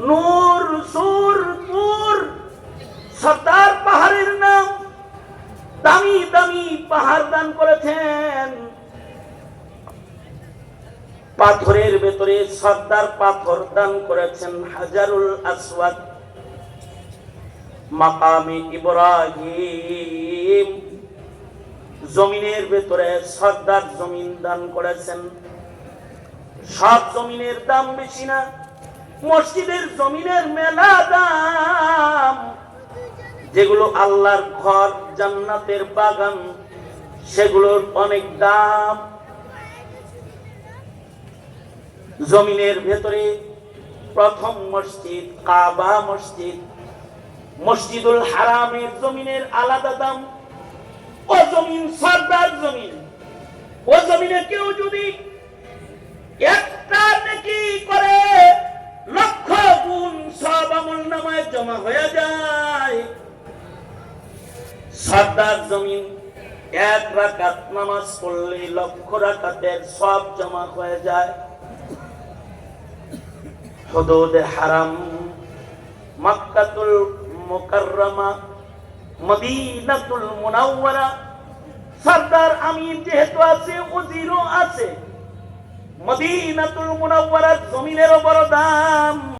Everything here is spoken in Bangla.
নূর, সুর, পুর, সর্দার পাহাড়ের নাম। দামি দামি পাহাড় দান করেছেন। পাথরের ভেতরে সর্দার পাথর দান করেছেন হাজারুল আসওয়াদ। মাকামে ইব্রাহিম। জমিনের ভেতরে সর্দার জমিন দান করেছেন। সব জমিনের দাম বেশি না। মসজিদের জমিনের মেলা দাম, যেগুলো আল্লাহর ঘর, জান্নাতের বাগান, সেগুলোর অনেক দাম। জমিনের ভেতরে প্রথম মসজিদ কাবা মসজিদ, মসজিদুল হারামের জমিনের আলাদা দাম। ও জমিন সর্দার জমিন, ও জমিনে কেউ যদি নামায় জমা হয়ে যায়। সর্দার জমিন, এক রাকাত নামাজ পড়লে লক্ষ রাকাতের সব জমা হয়ে যায়। হদুদ হারাম, মক্কাতুল মুকাররমা, মদিনাতুল মুনাওয়ারা। সর্দার আমির যেহেতু আছে, উজিরও আছে। মদিনাতুল মুনাওয়ারার জমিনেরও বড়